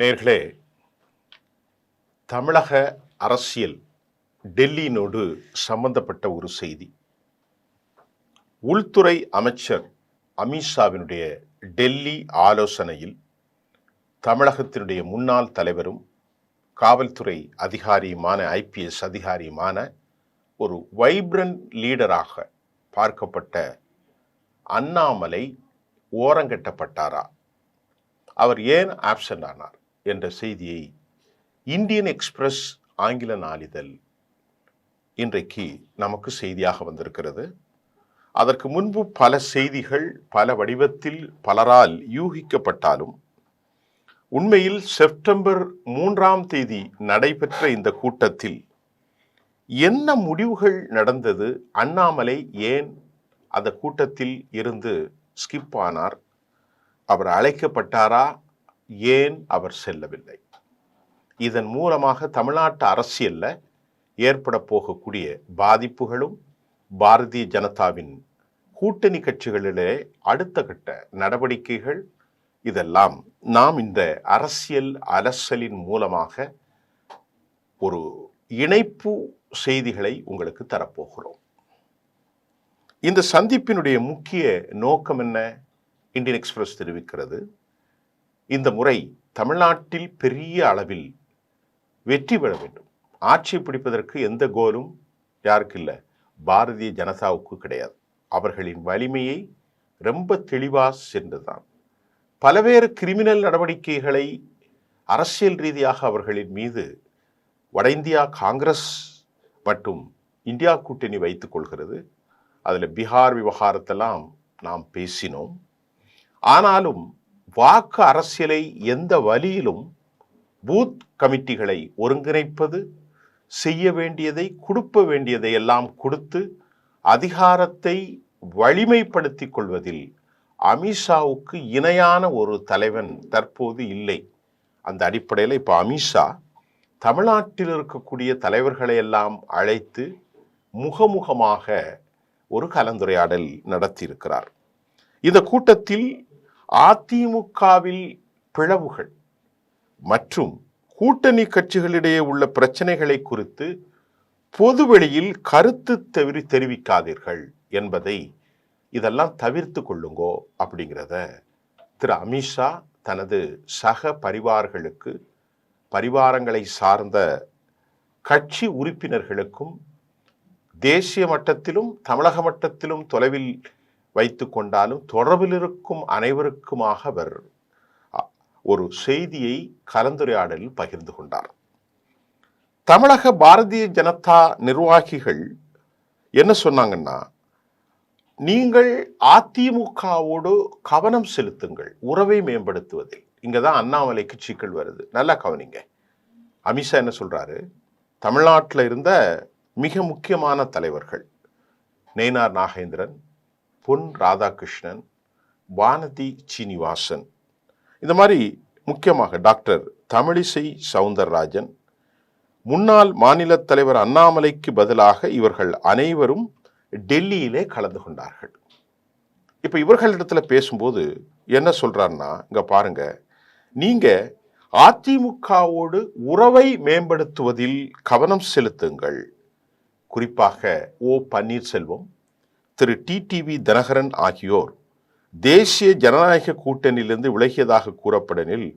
நேர்களே தமிழக அரசியல் டெல்லியினோடு சம்பந்தப்பட்ட ஒரு செய்தி. உள்துறை அமைச்சர் அமித்ஷாவினுடைய டெல்லி ஆலோசனையில் தமிழகத்தினுடைய முன்னாள் தலைவரும் காவல்துறை அதிகாரியுமான ஐபிஎஸ் அதிகாரியுமான ஒரு வைப்ரண்ட் லீடராக பார்க்கப்பட்ட அண்ணாமலை ஓரங்கட்டப்பட்டாரா? அவர் ஏன் ஆப்சண்ட் ஆனார்? என்ற செய்தியை இந்தியன் எக்ஸ்பிரஸ் ஆங்கில நாளிதழ் இன்றைக்கு நமக்கு செய்தியாக வந்திருக்கிறது. அதற்கு முன்பு பல செய்திகள் பல வடிவத்தில் பலரால் யூகிக்கப்பட்டாலும் உண்மையில் செப்டம்பர் மூன்றாம் தேதி நடைபெற்ற இந்த கூட்டத்தில் என்ன முடிவுகள் நடந்தது அண்ணாமலை ஏன் அந்த கூட்டத்தில் இருந்து ஸ்கிப் ஆனார் அவர் அழைக்கப்பட்டாரா ஏன் அவர் செல்லவில்லை? இதன் மூலமாக தமிழ்நாட்டு அரசியலில் ஏற்பட போகக்கூடிய பாதிப்புகளும் பாரதிய ஜனதாவின் கூட்டணி கட்சிகளிலே அடுத்த கட்ட நடவடிக்கைகள் இதெல்லாம் நாம் இந்த அரசியல் அலசலின் மூலமாக ஒரு இணைப்பு செய்திகளை உங்களுக்கு தரப்போகிறோம். இந்த சந்திப்பினுடைய முக்கிய நோக்கம் என்ன? இந்தியன் எக்ஸ்பிரஸ் தெரிவிக்கிறது. இந்த முறை தமிழ்நாட்டில் பெரிய அளவில் வெற்றி பெற வேண்டும். ஆட்சி பிடிப்பதற்கு எந்த கோலும் யாருக்கு இல்லை. பாரதிய ஜனதாவுக்கு கிடையாது. அவர்களின் வலிமையை ரொம்ப தெளிவாக சென்றுதான். பலவேறு கிரிமினல் நடவடிக்கைகளை அரசியல் ரீதியாக அவர்களின் மீது வட இந்தியா காங்கிரஸ் மற்றும் இந்தியா கூட்டணி வைத்துக் கொள்கிறது. அதில் பீகார் விவகாரத்தெல்லாம் நாம் பேசினோம். ஆனாலும் வாக்கு அரசியலை எந்த வழியிலும் பூத் கமிட்டிகளை ஒருங்கிணைப்பது செய்ய வேண்டியதை கொடுக்க வேண்டியதை எல்லாம் கொடுத்து அதிகாரத்தை வலிமைப்படுத்தி கொள்வதில் அமித்ஷாவுக்கு இணையான ஒரு தலைவன் தற்போது இல்லை. அந்த அடிப்படையில் இப்போ அமித்ஷா தமிழ்நாட்டில் இருக்கக்கூடிய தலைவர்களை எல்லாம் அழைத்து முகமுகமாக ஒரு கலந்துரையாடல் நடத்தியிருக்கிறார். இந்த கூட்டத்தில் அதிமுகவில் பிளவுகள் மற்றும் கூட்டணி கட்சிகளிடையே உள்ள பிரச்சனைகளை குறித்து பொதுவெளியில் கருத்து தவிர தெரிவிக்காதீர்கள் என்பதை இதெல்லாம் தவிர்த்து கொள்ளுங்கோ அப்படிங்கிறத திரு அமித்ஷா தனது சக பரிவார்களுக்கு பரிவாரங்களை சார்ந்த கட்சி உறுப்பினர்களுக்கும் தேசிய மட்டத்திலும் தமிழக மட்டத்திலும் தொலைவில் வைத்து கொண்டாலும் தொடர்பில் இருக்கும் அனைவருக்குமாக அவர் ஒரு செய்தியை கலந்துரையாடலில் பகிர்ந்து கொண்டார். தமிழக பாரதிய ஜனதா நிர்வாகிகள் என்ன சொன்னாங்கன்னா நீங்கள் அதிமுகவோடு கவனம் செலுத்துங்கள் உறவை மேம்படுத்துவதில். இங்கே தான் அண்ணாமலைக்கு சிக்கல் வருது. நல்லா கவனிங்க. அமித்ஷா என்ன சொல்கிறாரு தமிழ்நாட்டில் இருந்த மிக முக்கியமான தலைவர்கள் நெய்னார் நாகேந்திரன் பொன் ராதாகிருஷ்ணன் வானதி சீனிவாசன். இந்த மாதிரி முக்கியமாக டாக்டர் தமிழிசை சவுந்தரராஜன் முன்னாள் மாநில தலைவர் அண்ணாமலைக்கு பதிலாக இவர்கள் அனைவரும் டெல்லியிலே கலந்து கொண்டார்கள். இப்போ இவர்களிடத்துல பேசும்போது என்ன சொல்கிறாருன்னா இங்கே பாருங்க நீங்கள் அதிமுகவோடு உறவை மேம்படுத்துவதில் கவனம் செலுத்துங்கள். குறிப்பாக ஓ பன்னீர்செல்வம் திரு டிடிவி தினகரன் ஆகியோர் தேசிய ஜனநாயக கூட்டணியிலிருந்து விலகியதாக கூறப்படனில்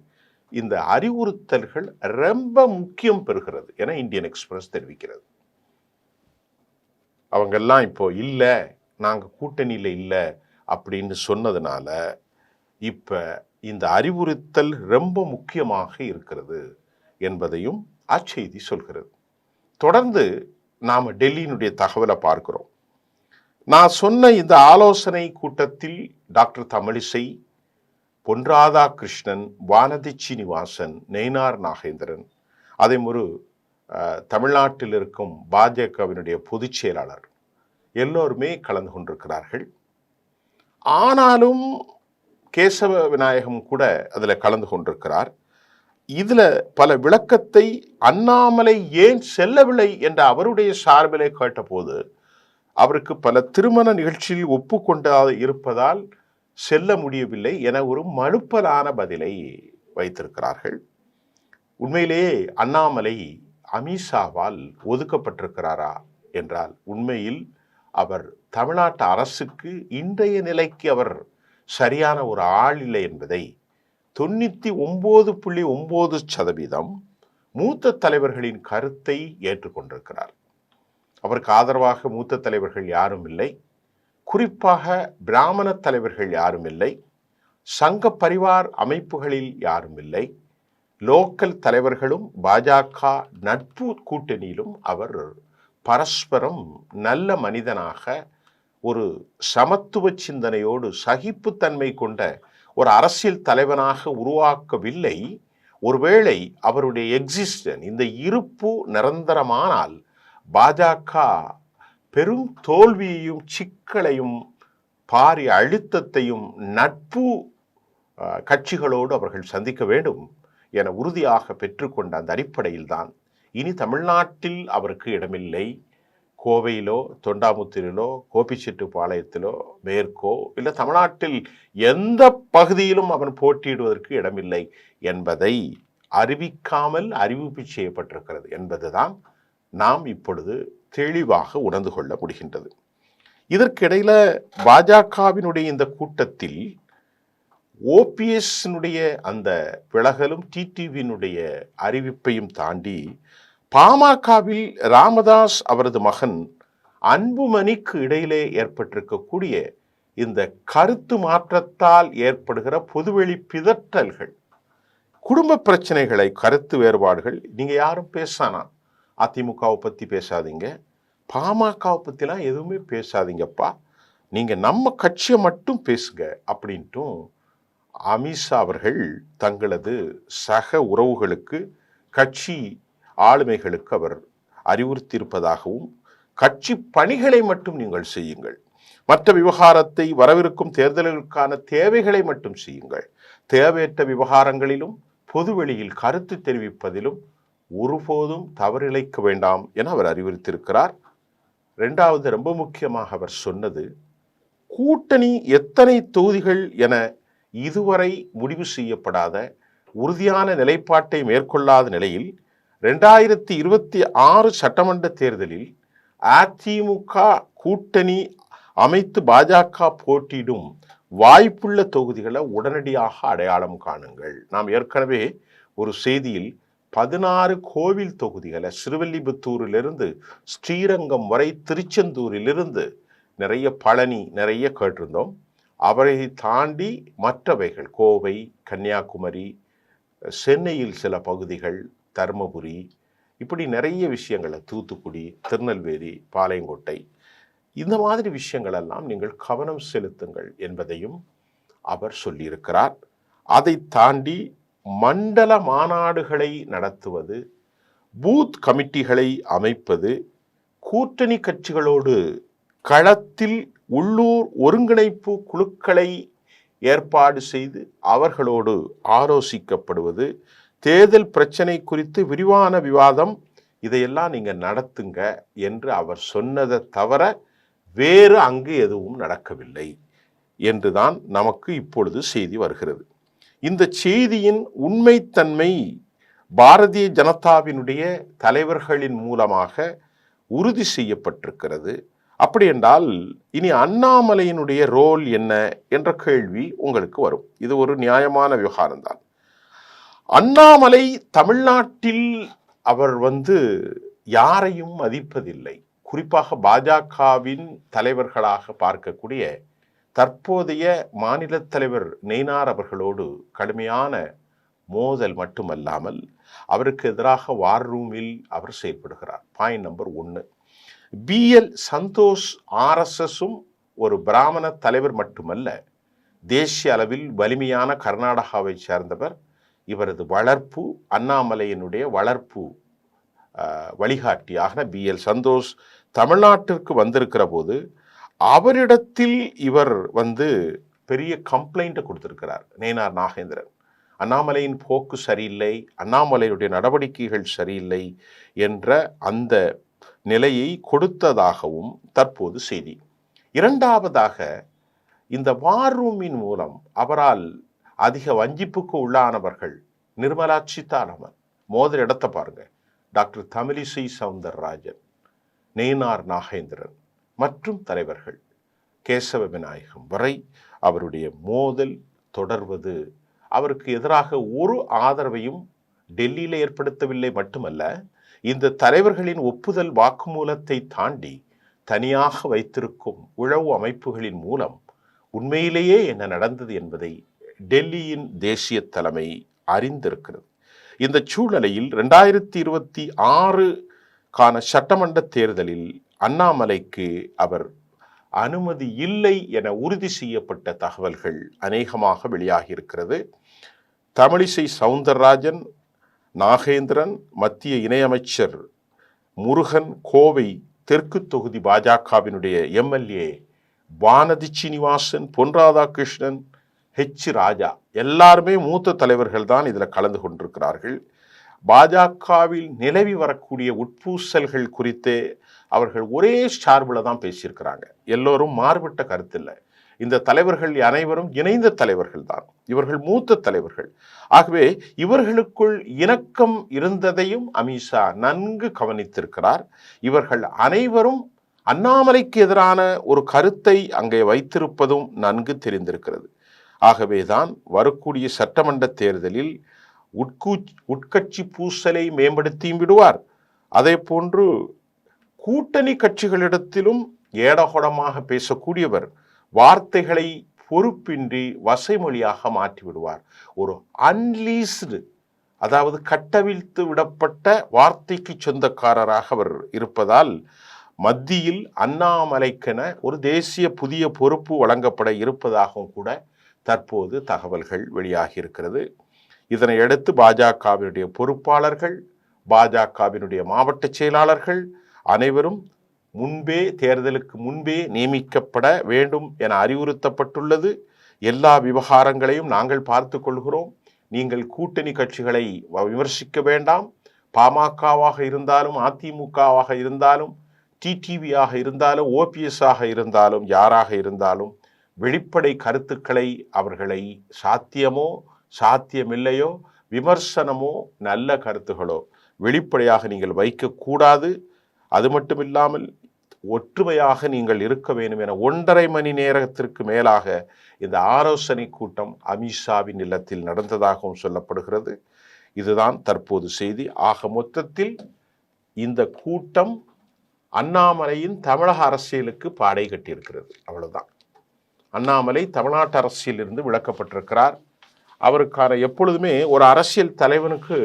இந்த அறிவுறுத்தல்கள் ரொம்ப முக்கியம் பெறுகிறது என இந்தியன் எக்ஸ்பிரஸ் தெரிவிக்கிறது. அவங்கெல்லாம் இப்போ இல்லை நாங்கள் கூட்டணியில் இல்லை அப்படின்னு சொன்னதுனால இப்போ இந்த அறிவுறுத்தல் ரொம்ப முக்கியமாக இருக்கிறது என்பதையும் அச்செய்தி சொல்கிறது. தொடர்ந்து நாம் டெல்லியினுடைய தகவலை பார்க்கிறோம். நான் சொன்ன இந்த ஆலோசனை கூட்டத்தில் டாக்டர் தமிழிசை பொன் ராதாகிருஷ்ணன் வானதி சீனிவாசன் நெய்னார் நாகேந்திரன் அதே ஒரு தமிழ்நாட்டில் இருக்கும் பாஜகவினுடைய பொதுச் செயலாளர் எல்லோருமே கலந்து கொண்டிருக்கிறார்கள். ஆனாலும் கேசவ விநாயகம் கூட அதில் கலந்து கொண்டிருக்கிறார். இதில் பல விளக்கத்தை அண்ணாமலை ஏன் செல்லவில்லை என்ற அவருடைய சார்பிலே கேட்டபோது அவருக்கு பல திருமண நிகழ்ச்சியில் ஒப்புக்கொண்டா இருப்பதால் செல்ல முடியவில்லை என ஒரு மழுப்பலான பதிலை வைத்திருக்கிறார்கள். உண்மையிலேயே அண்ணாமலை அமித்ஷாவால் ஒதுக்கப்பட்டிருக்கிறாரா என்றால் உண்மையில் அவர் தமிழ்நாட்டு அரசுக்கு இன்றைய நிலைக்கு அவர் சரியான ஒரு ஆள் இல்லை என்பதை தொண்ணூற்றி ஒம்பது புள்ளி ஒம்பது சதவீதம் மூத்த தலைவர்களின் கருத்தை ஏற்றுக்கொண்டிருக்கிறார். அவருக்கு ஆதரவாக மூத்த தலைவர்கள் யாரும் இல்லை. குறிப்பாக பிராமண தலைவர்கள் யாரும் இல்லை. சங்க பரிவார் அமைப்புகளில் யாரும் இல்லை. லோக்கல் தலைவர்களும் பாஜக நட்பு கூட்டணியிலும் அவர் பரஸ்பரம் நல்ல மனிதனாக ஒரு சமத்துவ சிந்தனையோடு சகிப்புத்தன்மை கொண்ட ஒரு அரசியல் தலைவனாக உருவாக்கவில்லை. ஒருவேளை அவருடைய எக்ஸிஸ்டன் இந்த இருப்பு நிரந்தரமானால் பாஜக பெரும் தோல்வியையும் சிக்கலையும் பாரிய அழுத்தத்தையும் நட்பு கட்சிகளோடு அவர்கள் சந்திக்க வேண்டும் என உறுதியாக பெற்றுக்கொண்ட அந்த அடிப்படையில்தான் இனி தமிழ்நாட்டில் அவருக்கு இடமில்லை. கோவையிலோ தொண்டாமுத்தூரிலோ கோபிச்செட்டுப்பாளையத்திலோ மேற்கோ இல்லை தமிழ்நாட்டில் எந்த பகுதியிலும் அவன் போட்டியிடுவதற்கு இடமில்லை என்பதை அறிவிக்காமல் அறிவிப்பு செய்யப்பட்டிருக்கிறது என்பதுதான் நாம் இப்பொழுது தெளிவாக உணர்ந்து கொள்ள முடிகின்றது. இதற்கிடையில் பாஜகவினுடைய இந்த கூட்டத்தில் ஓபிஎஸ்னுடைய அந்த விலகலும் டிடிவியினுடைய அறிவிப்பையும் தாண்டி பாமகவில் ராமதாஸ் அவரது மகன் அன்புமணிக்கு இடையிலே ஏற்பட்டிருக்கக்கூடிய இந்த கருத்து மாற்றத்தால் ஏற்படுகிற பொதுவெளி பிதற்றல்கள் குடும்ப பிரச்சனைகளை கருத்து வேறுபாடுகள் நீங்கள் யாரும் பேசானா அதிமுகவை பற்றி பேசாதீங்க. பாமகவை பற்றிலாம் எதுவுமே பேசாதீங்கப்பா. நீங்கள் நம்ம கட்சியை மட்டும் பேசுங்க அப்படின்ட்டும் அமித்ஷா அவர்கள் தங்களது சக உறவுகளுக்கு கட்சி ஆளுமைகளுக்கு அவர் அறிவுறுத்தியிருப்பதாகவும் கட்சி பணிகளை மட்டும் நீங்கள் செய்யுங்கள். மற்ற விவகாரத்தை வரவிருக்கும் தேர்தல்களுக்கான தேவைகளை மட்டும் செய்யுங்கள். தேவையற்ற விவகாரங்களிலும் பொதுவெளியில் கருத்து தெரிவிப்பதிலும் ஒருபோதும் தவறிழைக்க வேண்டாம் என அவர் அறிவுறுத்தியிருக்கிறார். ரெண்டாவது ரொம்ப முக்கியமாக அவர் சொன்னது கூட்டணி எத்தனை தொகுதிகள் என இதுவரை முடிவு செய்யப்படாத உறுதியான நிலைப்பாட்டை மேற்கொள்ளாத நிலையில் ரெண்டாயிரத்தி இருபத்தி ஆறு சட்டமன்ற தேர்தலில் அதிமுக கூட்டணி அமைத்து பாஜக போட்டியிடும் வாய்ப்புள்ள தொகுதிகளை உடனடியாக அடையாளம் காணுங்கள். நாம் ஏற்கனவே ஒரு செய்தியில் பதினாறு கோவில் தொகுதிகளை சிறுவல்லிபுத்தூரிலிருந்து ஸ்ரீரங்கம் வரை திருச்செந்தூரிலிருந்து நிறைய பழனி நிறைய கேட்டிருந்தோம். அவரை தாண்டி மற்றவைகள் கோவை கன்னியாகுமரி சென்னையில் சில பகுதிகள் தருமபுரி இப்படி நிறைய விஷயங்களை தூத்துக்குடி திருநெல்வேலி பாளையங்கோட்டை இந்த மாதிரி விஷயங்களெல்லாம் நீங்கள் கவனம் செலுத்துங்கள் என்பதையும் அவர் சொல்லியிருக்கிறார். அதை தாண்டி மண்டல மாநாடுகளை நடத்துவது பூத் கமிட்டிகளை அமைப்பது கூட்டணி கட்சிகளோடு களத்தில் உள்ளூர் ஒருங்கிணைப்பு குழுக்களை ஏற்பாடு செய்து அவர்களோடு ஆலோசிக்கப்படுவது தேர்தல் பிரச்சனை குறித்து விரிவான விவாதம் இதையெல்லாம் நீங்கள் நடத்துங்க என்று அவர் சொன்னதை தவிர வேறு அங்கு எதுவும் நடக்கவில்லை என்றுதான் நமக்கு இப்பொழுது செய்தி வருகிறது. இந்த செய்தியின் உண்மைத்தன்மை பாரதிய ஜனதாவினுடைய தலைவர்களின் மூலமாக உறுதி செய்யப்பட்டிருக்கிறது. அப்படி என்றால் இனி அண்ணாமலையினுடைய ரோல் என்ன என்ற கேள்வி உங்களுக்கு வரும். இது ஒரு நியாயமான விவகாரம்தான். அண்ணாமலை தமிழ்நாட்டில் அவர் வந்து யாரையும் மதிப்பதில்லை. குறிப்பாக பாஜகவின் தலைவர்களாக பார்க்கக்கூடிய தற்போதைய மாநில தலைவர் நெய்னார் அவர்களோடு கடுமையான மோதல் மட்டுமல்லாமல் அவருக்கு எதிராக வார் ரூமில் அவர் செயல்படுகிறார். பாயிண்ட் நம்பர் ஒன்று பிஎல் சந்தோஷ் ஆர்எஸ்எஸும் ஒரு பிராமண தலைவர் மட்டுமல்ல தேசிய அளவில் வலிமையான கர்நாடகாவை சேர்ந்தவர். இவரது வளர்ப்பு அண்ணாமலையினுடைய வளர்ப்பு வழிகாட்டியாக பி பிஎல் சந்தோஷ் தமிழ்நாட்டிற்கு வந்திருக்கிற போது அவரிடத்தில் இவர் வந்து பெரிய கம்ப்ளைண்ட்டை கொடுத்திருக்கிறார். நேனார் நாகேந்திரன். அண்ணாமலையின் போக்கு சரியில்லை அண்ணாமலையுடைய நடவடிக்கைகள் சரியில்லை என்ற அந்த நிலையை கொடுத்ததாகவும் தற்போது செய்தி. இரண்டாவதாக இந்த வார் ரூமின் மூலம் அவரால் அதிக வஞ்சிப்புக்கு உள்ளானவர்கள் நிர்மலா சீதாராமன் மோதிர இடத்தை பாருங்க. டாக்டர் தமிழிசை சவுந்தரராஜன் நேனார் நாகேந்திரன். மற்றும் தலைவர்கள். கேசவ விநாயகம் வரை அவருடைய மோதல் தொடர்வது அவருக்கு எதிராக ஒரு ஆதரவையும் டெல்லியில் ஏற்படுத்தவில்லை மட்டுமல்ல இந்த தலைவர்களின் ஒப்புதல் வாக்குமூலத்தை தாண்டி தனியாக வைத்திருக்கும் உழவு அமைப்புகளின் மூலம் உண்மையிலேயே என்ன நடந்தது என்பதை டெல்லியின் தேசிய தலைமை அறிந்திருக்கிறது. இந்த சூழ்நிலையில் ரெண்டாயிரத்தி இருபத்தி ஆறு கான சட்டமன்ற தேர்தலில் அண்ணாமலைக்கு அவர் அனுமதி இல்லை என உறுதி செய்யப்பட்ட தகவல்கள் அநேகமாக வெளியாகியிருக்கிறது. தமிழிசை சவுந்தரராஜன் நாகேந்திரன் மத்திய இணையமைச்சர் முருகன் கோவை தெற்கு தொகுதி பாஜகவினுடைய எம்எல்ஏ வானதி சீனிவாசன் பொன் ராதாகிருஷ்ணன் ஹெச் ராஜா எல்லாருமே மூத்த தலைவர்கள் தான் இதில் கலந்து கொண்டிருக்கிறார்கள். பாஜகவில் நிலவி வரக்கூடிய உட்பூசல்கள் குறித்து அவர்கள் ஒரே சார்பில் தான் பேசியிருக்கிறாங்க. எல்லோரும் மாறுபட்ட கருத்தில்லை. இந்த தலைவர்கள் அனைவரும் இணைந்த தலைவர்கள் தான். இவர்கள் மூத்த தலைவர்கள். ஆகவே இவர்களுக்குள் இணக்கம் இருந்ததையும் அமித்ஷா நன்கு கவனித்திருக்கிறார். இவர்கள் அனைவரும் அண்ணாமலைக்கு எதிரான ஒரு கருத்தை அங்கே வைத்திருப்பதும் நன்கு தெரிந்திருக்கிறது. ஆகவேதான் வரக்கூடிய சட்டமன்ற தேர்தலில் உட்கூ உட்கட்சி பூசலை மேம்படுத்தியும் விடுவார். அதே போன்று கூட்டணி கட்சிகளிடத்திலும் ஏடகொடமாக பேசக்கூடியவர் வார்த்தைகளை பொறுப்பின்றி வசைமொழியாக மாற்றிவிடுவார். ஒரு அன்லீஸ்டு அதாவது கட்டவிழ்த்து விடப்பட்ட வார்த்தைக்கு சொந்தக்காரராக அவர் இருப்பதால் மத்தியில் அண்ணாமலைக்கென ஒரு தேசிய புதிய பொறுப்பு வழங்கப்பட இருப்பதாகவும் கூட தற்போது தகவல்கள் வெளியாகி இருக்கிறது. பாஜகவினுடைய பொறுப்பாளர்கள் பாஜகவினுடைய மாவட்ட செயலாளர்கள் அனைவரும் முன்பே தேர்தலுக்கு முன்பே நியமிக்கப்பட வேண்டும் என அறிவுறுத்தப்பட்டுள்ளது. எல்லா விவகாரங்களையும் நாங்கள் பார்த்து கொள்கிறோம். நீங்கள் கூட்டணி கட்சிகளை விமர்சிக்க வேண்டாம். பாமகவாக இருந்தாலும் அதிமுகவாக இருந்தாலும் டிடிவியாக இருந்தாலும் ஓபிஎஸ்ஸாக இருந்தாலும் யாராக இருந்தாலும் வெளிப்படை கருத்துக்களை அவர்களை சாத்தியமோ சாத்தியமில்லையோ விமர்சனமோ நல்ல கருத்துகளோ வெளிப்படையாக நீங்கள் வைக்கக்கூடாது. அது மட்டும் இல்லாமல் ஒற்றுமையாக நீங்கள் இருக்க வேண்டும் என ஒன்றரை மணி நேரத்திற்கு மேலாக இந்த ஆலோசனை கூட்டம் அமித்ஷாவின் இல்லத்தில் நடந்ததாகவும் சொல்லப்படுகிறது. இதுதான் தற்போது செய்தி. ஆக மொத்தத்தில் இந்த கூட்டம் அண்ணாமலையின் தமிழக அரசியலுக்கு பாடை கட்டியிருக்கிறது. அவ்வளவுதான். அண்ணாமலை தமிழ்நாட்டு அரசியலிருந்து விளக்கப்பட்டிருக்கிறார் அவருக்கான எப்பொழுதுமே ஒரு அரசியல் தலைவனுக்கு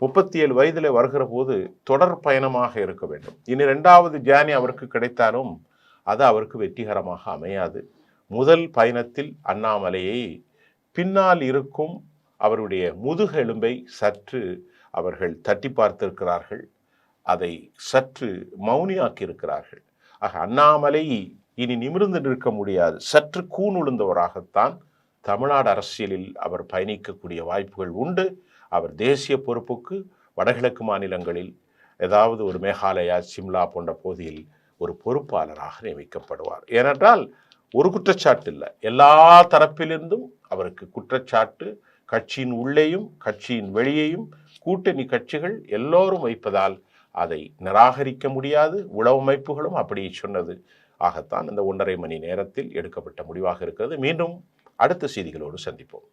முப்பத்தி ஏழு வயதில் வருகிற போது தொடர் பயணமாக இருக்க வேண்டும். இனி ரெண்டாவது ஜேர்னி அவருக்கு கிடைத்தாலும் அது அவருக்கு வெற்றிகரமாக அமையாது. முதல் பயணத்தில் அண்ணாமலையை பின்னால் இருக்கும் அவருடைய முதுகெலும்பை சற்று அவர்கள் தட்டி பார்த்திருக்கிறார்கள். அதை சற்று மௌனியாக்கியிருக்கிறார்கள். ஆக அண்ணாமலை இனி நிமிர்ந்து நிற்க முடியாது. சற்று கூணுழுந்தவராகத்தான் தமிழ்நாடு அரசியலில் அவர் பயணிக்கக்கூடிய வாய்ப்புகள் உண்டு. அவர் தேசிய பொறுப்புக்கு வடகிழக்கு மாநிலங்களில் ஏதாவது ஒரு மேகாலயா சிம்லா போன்ற பகுதியில் ஒரு பொறுப்பாளராக நியமிக்கப்படுவார். ஏனென்றால் ஒரு குற்றச்சாட்டு இல்லை. எல்லா தரப்பிலிருந்தும் அவருக்கு குற்றச்சாட்டு கட்சியின் உள்ளேயும் கட்சியின் வெளியேயும் கூட்டணி கட்சிகள் எல்லோரும் வைப்பதால் அதை நிராகரிக்க முடியாது. உளவமைப்புகளும் அப்படி சொன்னது ஆகத்தான் இந்த ஒன்றரை மணி நேரத்தில் எடுக்கப்பட்ட முடிவாக இருக்கிறது. மீண்டும் அடுத்த செய்திகளோடு சந்திப்போம்.